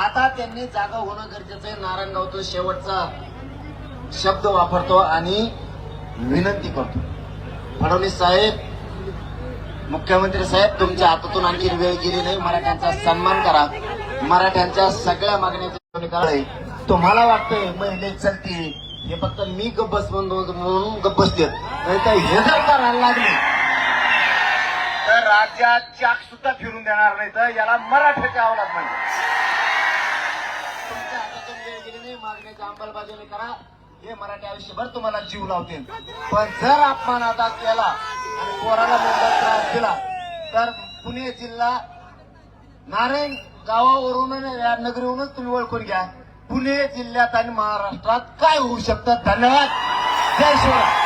आता त्यांनी जागा होणं गरजेचं आहे. नारायणगावचा शेवटचा शब्द वापरतो आणि विनंती करतो. फडणवीस साहेब मुख्यमंत्री साहेब तुमच्या हातातून आणखी वेळ गेली नाही. मराठ्यांचा सन्मान करा. मराठ्यांच्या सगळ्या मागण्या तुम्हाला वाटतंय महिले चलती. हे फक्त मी गप्पस म्हणून गप्प बसते तर हे जर करायला लागले लागली. राज्यात चाक सुद्धा फिरून देणार नाही तर याला मराठ्याच्या अवलाद म्हणजे तुमच्या हातातून वेळ गेली नाही मागण्याची अंमलबजावणी करा. हे मराठी आयुष्यभर तुम्हाला जीव लावतील. पण जर अपमान आता केला आणि पोराला मोठा त्रास दिला तर पुणे जिल्हा नारायण गावावरून या नगरीवरूनच तुम्ही ओळखून घ्या. पुणे जिल्ह्यात आणि महाराष्ट्रात काय होऊ शकतं? धन्यवाद. जय शिवराय.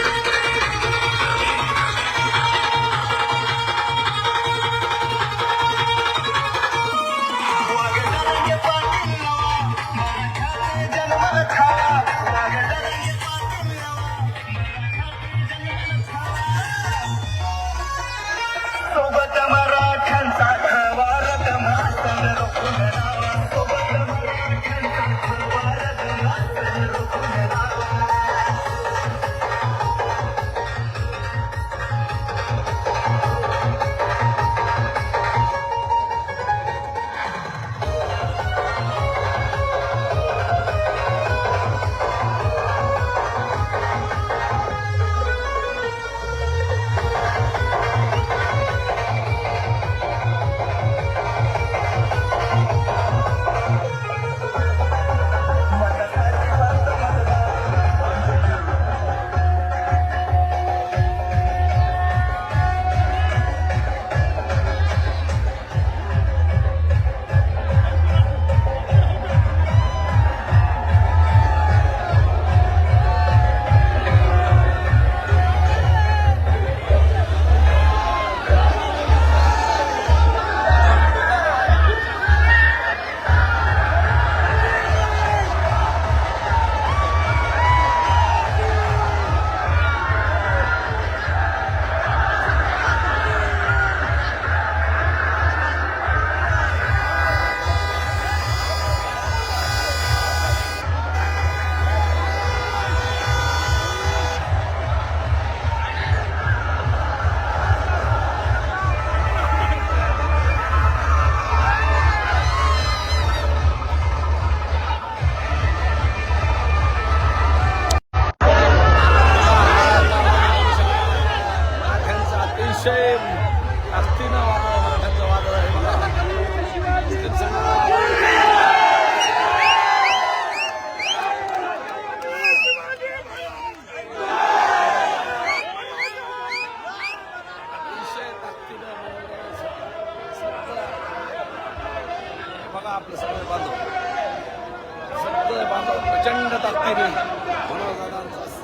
प्रचंड ताकदीने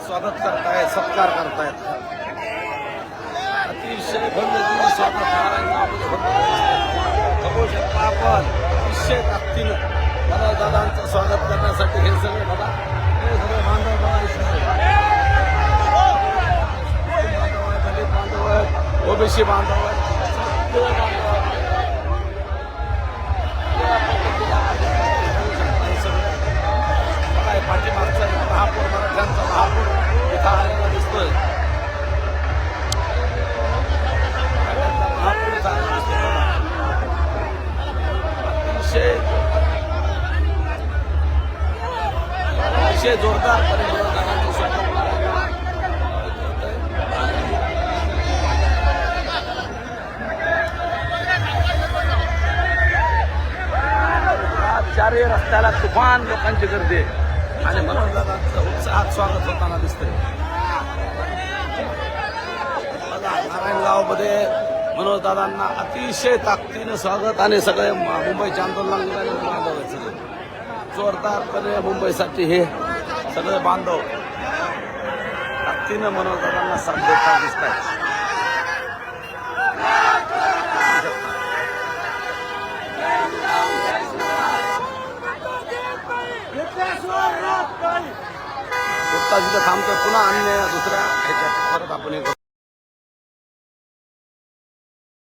स्वागत करतायत सत्कार करतायत. अतिशय भव्य स्वागत बघू शकता आपण अतिशय ताकदीनं मला दादांचं स्वागत करण्यासाठी हे सगळे बघा. हे सगळे बांधव बांधव आहेत, दलित बांधव आहेत ओबीसी बांधव आहेत. अतिशय जोरदारपणे चारही रस्त्याला तुफान लोकांची गर्दी. आहे आणि मनोरंजनाचं उत्साहात स्वागत होताना दिसतंय. बघा, नारायणगावमध्ये मनोजदादांना अतिशय ताकदीनं स्वागत आणि सगळे म- मुंबईच्या आंदोलनाला जोरदारपणे मुंबईसाठी हे सगळे बांधव. ताकदीनं मनोजदादांना साथ देताना दिसत आहेत गुप्ता थांबतोय पुन्हा अन्य दुसऱ्या ह्याच्यात परत आपण हे